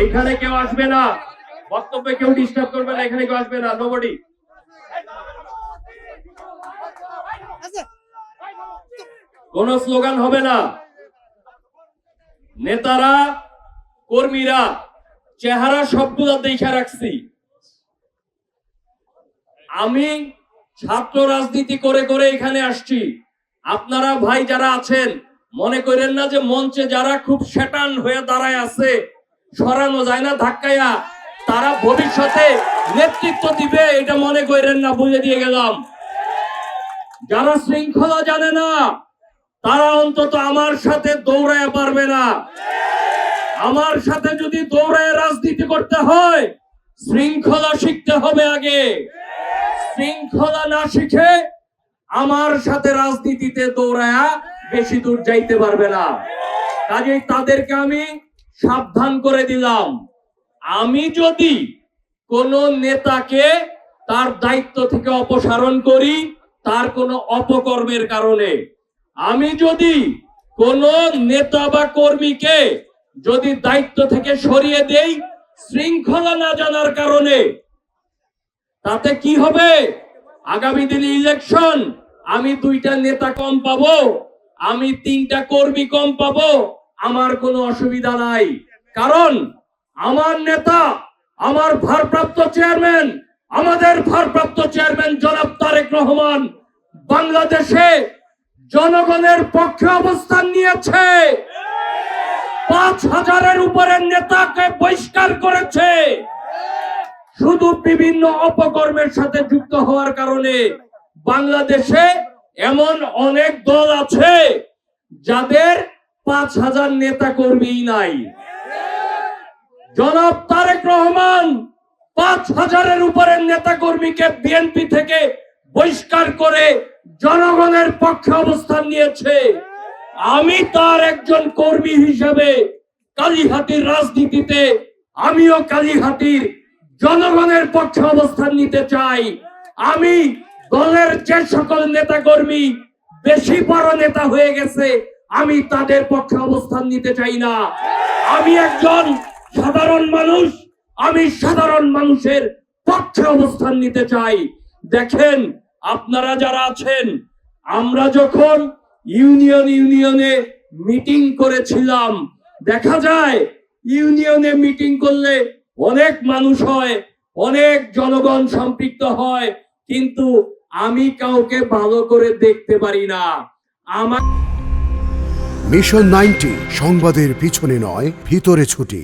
এইখানে কেউ আসবে না। বক্তব্যে কেউ ডিস্টার্ব করবে না, এখানে কেউ আসবে না। নোবডি কোন স্লোগান হবে না। নেতারা, কর্মীরা, চেহারা সবগুলো দেখা রাখছি। আমি ছাত্র রাজনীতি করে করে এখানে আসছি। আপনারা ভাই যারা আছেন মনে করেন না যে মঞ্চে যারা খুব শেটান হয়ে দাঁড়ায় আছে, সরানো যায় না ধাক্কায়া, তারা ভবিষ্যতে নেতৃত্ব দিবে, এটা মনে করেন না, বুঝে দিয়ে গেলাম। যারা শৃঙ্খলা জানে না, তারা অন্তত আমার সাথে দৌড়ায় পারবে না। আমার সাথে যদি দৌড়ায় রাজনীতি করতে হয়, শৃঙ্খলা শিখতে হবে আগে। শৃঙ্খলা না শিখে আমার সাথে রাজনীতিতে দৌড়ায়া বেশি দূর যাইতে পারবে না। কাজেই তাদেরকে আমি সাবধান করে দিলাম। আমি যদি কোন নেতাকে তার দায়িত্ব থেকে অপসারণ করি, তার কোনো অপকর্মের কারণে। আমি যদি কোন নেতা বা কর্মীকে যদি দায়িত্ব থেকে সরিয়ে দেই, শৃঙ্খলা না জানার কারণে, তাতে কি হবে? আগামী দিনে ইলেকশন আমি দুইটা নেতা কম পাবো। আমি তিনটা কর্মী কম পাবো, আমার কোনো অসুবিধা নাই। কারণ আমার নেতা, আমার ভারপ্রাপ্ত চেয়ারম্যান, আমাদের ভারপ্রাপ্ত চেয়ারম্যান জনাব তারেক রহমান বাংলাদেশে জনগণের পক্ষে অবস্থান নিয়েছে। পাঁচ হাজারের উপরের নেতাকে বহিষ্কার করেছে। শুধু বিভিন্ন অপকর্মের সাথে যুক্ত হওয়ার কারণে বাংলাদেশে এমন অনেক দল আছে যাদের পাঁচ হাজার নেতা কর্মী নাই। জনাব তারেক রহমান পাঁচ হাজারের উপরের নেতা কর্মীকে বিএনপি থেকে বহিষ্কার করে জনগণের পক্ষে অবস্থান নিয়েছে। আমি তার একজন কর্মী হিসেবে কালীহাতির রাজনীতিতে, আমিও কালীহাতির জনগণের পক্ষে অবস্থান নিতে চাই। আমি দলের যে সকল নেতা কর্মী বেশি বড় নেতা হয়ে গেছে, আমি তাদের পক্ষে অবস্থান নিতে চাই না। আমি একজন সাধারণ মানুষ, আমি সাধারণ মানুষের পক্ষে অবস্থান নিতে চাই। দেখেন, আপনারা যারা আছেন, আমরা যখন ইউনিয়ন ইউনিয়নে মিটিং করেছিলাম, দেখা যায় ইউনিয়নে মিটিং করলে অনেক মানুষ হয়, অনেক জনগণ সম্পৃক্ত হয়, কিন্তু আমি কাউকে ভালো করে দেখতে পারি না। আমার মিশন নাইনটি সংবাদের পিছনে নয়, ভিতরে ছুটি।